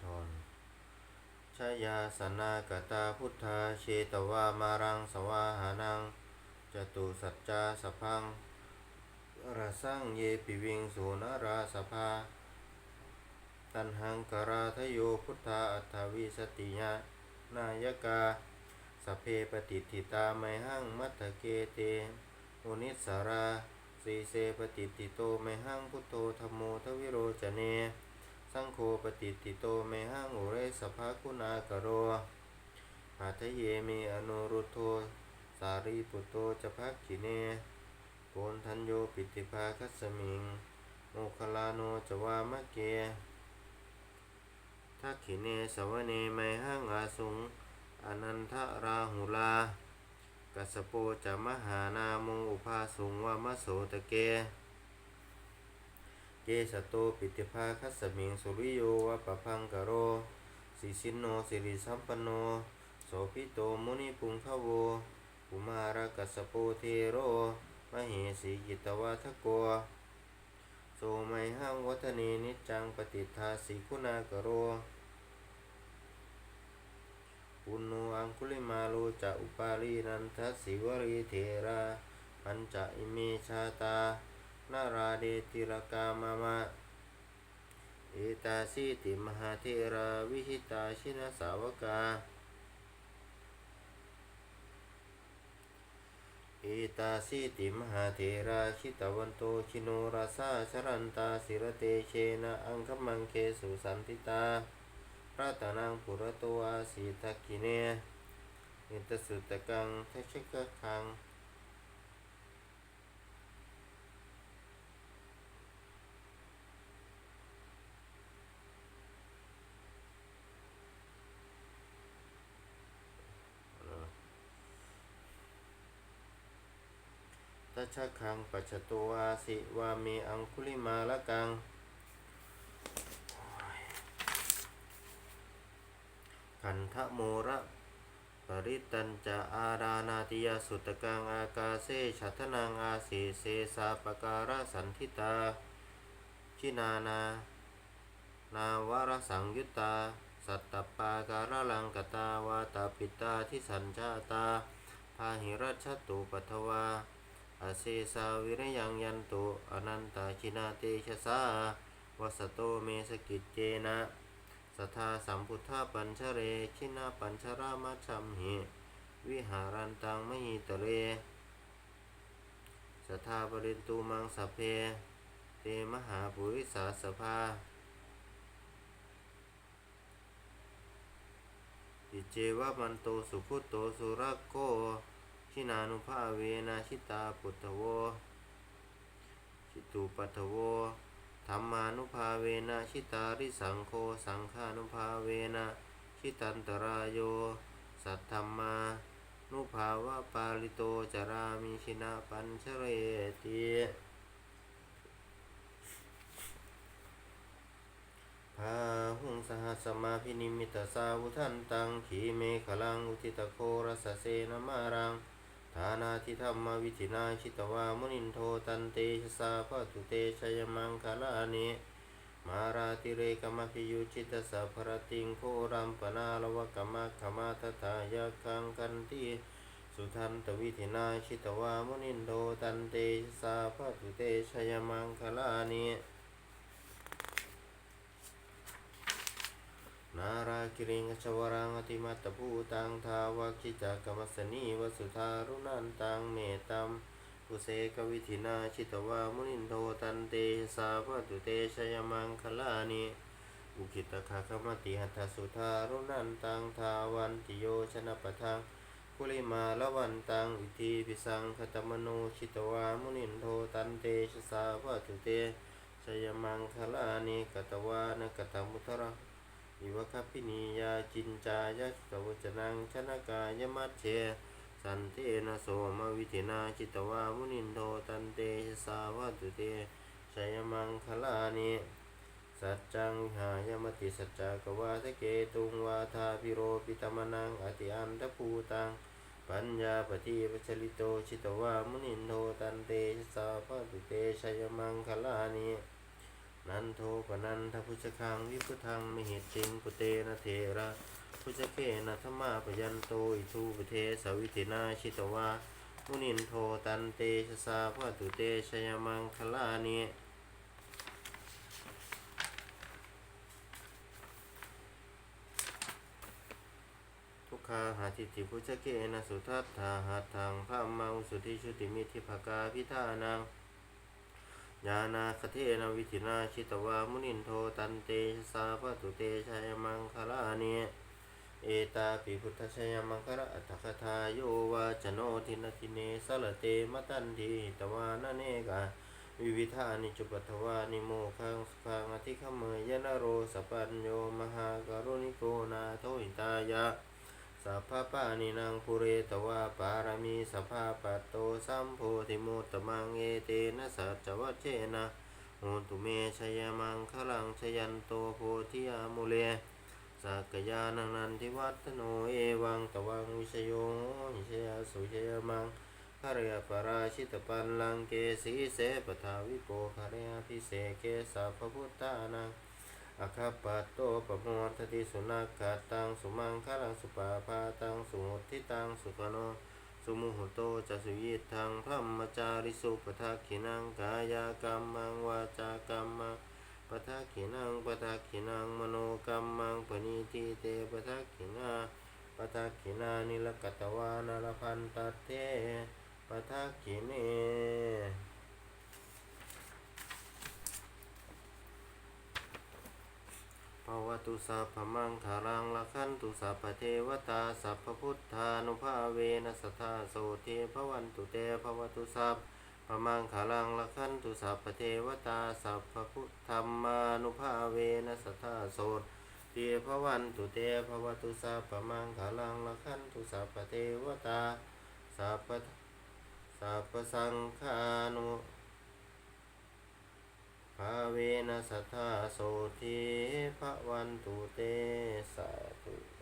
ชน ชยาสนากตาพุทธาเชตวามารังสวาหานังจตุสัจจาสพังรสังเยปิวิงสุนราสภา ตันหังกราทโยพุทธาอัฏฐวิสติยานายกาสเพปฏิทิตาไมหังมัตถเกเตอุนิสสาราสีเสปฏิติโตไมหังพุทโธธรรมโมทวิโรจเน สังโฆปฏิติโตไมหังอุเรสภาคุณากโรหาทเยเมอนุรุโทสารีปุตโตจะพักขิเนโกนทันโยปิติภาคัสมิง โมคลาโนจวามะเกทักขิเนสวเนไมหังอาสุงอนันทราหุลากัสโปจะมหานาโมอุภาสุงวามะโสตะเก เกสโตปิติภาคัสมิงสุริโยวะปะพังกะโรสิสินโนสิริสัมปโนโสภิโตมุนิปุงขโวกุมารกัสสโปเทโรมเหสีกิตวัทโกโสไมหังวัฒเนนิจังปฏิทาสีคุณากโรปุณโนอังคุลิมาโลจะอุปาลีนันทสิวรีเทระปัญจอิเมชาตา นาราเดติรกามามะเอตาสีติมหาเทราวิหิตาชินสาวกาเอตาสีติมหาเทราชิตวันโตชิโนราซาชรันตาสิรเตเชนะอังคมังเคสุสันติตาพระตานังปุระตอาสีทักขิเนเอตสุตกังทัชกะคัง ชคังปัจจโตอาสิวามีอังคุลิมาละกังขันธโมระปริตัญจะอาดานาติยสุตกังอากาเซชัทนังอาสีเสสาปการะสันทิตา ชินานานาวรสังยุตตา สัตตปาการะลังกตาวาตาปิตาทิสัญชาตาพาหิรัชตุปัทวา อาเซสาวิริยังยันตุอนันตาชินาเตชะสาวสโตเมสกิจเจนะสัทธาสัมพุทธาปัญชเรชินาปัญชรามาชัมหิวิหารันตังมหิตเรสัทธาปรินตูมังสพเพ เตมหาปุริสาสภาอิเจวะมันโตสุพุตโตสุรโก ชินานุภาเวนะชิตาปุตโวชิตุปัตถโวธรรมานุภาเวนะชิตาริสังโฆสังฆานุภาเวนะชิตันตรายโย สัทธรรมานุภาวะปาลิโตจารามิชินาปัญชเรติพาหุงสหัสมาพินิมิตสาวุทันตังขีเมขลังอุทิตโครสเสนมารังานาทิธรรมวิธินาชิตวามุนินโทตันเตชะสาปะตุเตชยมังคลานิมาราติเรกมพิยุชิตสัพพรติงโครัมปนาลวกมะขมาทถายาคังกันติสุทันตวิธินาชิตวามุนินโทตันเตชะสาปะตุเตชยมังคลานิ นาราคิริงชวรังอติมัตตภูตังทาวคิจักกัสนีวสุธารุนันตังเมตัมปุเสกวิธินาชิตวามุนินโทตันเตสาภตุเตชยมังคลานิอุคิตคาคมติหัตถสุธารุนันตังทาวันติโยชนะปะทังคุลิมาละวันตังอิทิปิสังคตมโนชิตวามุนินโทตันเตชสาภตุเตชยมังคลานิกตวานกตมุตระ อิวะคัพพินียาจินจายะสวจนังชนะกายมัจเชสันเทนะโสมวิธินาจิตวามุนินโทตันเตชสาวะตุเตชัยมังคลานิสัจจังหายมติสัจจกวาทเกตุงวาทาพิโรปิตมนังอติอันตภูตังปัญญาปฏิปชลิโตชิตวามุนินโทตันเตชสาวะตุเตชัยมังคลานิ นันโทปนันทพุชคังวิพุทังมหิตติงปุเตนะเทระพุชเคนะธรรมาปยันโตอิทูปเทสวิตินาชิตวามุนินโทตันเตชะสาพะตุเตชยมังคลานิทุกขาหาทิฏฐิพุชเกนะสุทัตถาหัตถังพระมังสุทธิชุติมิธิภกาพิธานัง ญาณาคเทนวิธินาชิตวามุนินโทตันเตชสาพะตุเตชัยมังคลานิเอตาปิพุทธชยมังคละอัตถคทาโยวาจโนทินทิเนสลเตมตันทีตวานเนกาวิวิธานิจุปัทวานิโมคังสุขังอธิขเมยยนโรสปัญโยมหากรุณิโกนาโทหิตายะ สัพพะปานินางปุเรตวาปารมีสัพพะปัตโตสัมโพธิมุตตมังเอเตนะสัจวัชเชนะโหตุเมชยมังคลังชยันโตโพธิยามุเลสักยานังนันทิวัฒโนเอวังตวังวิชโยหิชยสุชยมังคารยปราชิตปันลังเกสีเสปทาวิโปคารยพิเศเกสัพพพุทธานัง อคาปัตโตปะโมทติสุนักขาตังสุมังคลังสุปาพาตังสุหุทิตังสุขโนสุมุหุโตจะสุยิทังพระมจาริสุปทักขินังกายกรรมังวาจากรรมังปทักขินังปทักขินังมโนกรรมังปณิทิเตปทักขินาปทักขินานิลกัตวานารพันตเทปทักขิเน ภว ตุสัพพมังคารังละขันตุสัพพเทวตาสัพพพุทธานุภาเวนัสทธาโสเทภวันตุเตภวตุสัพพมังคารังละขันตุสัพพเทวตาสัพพพุทธรรมานุภาเวนัสทธาโสเทภวันตุเตภวตุสัพพมังคารังละขันตุสัพพเทวตาสัพพสัพพสังฆานุ ภาเวนะสัทธาโสทิภวันตุเตสาธุ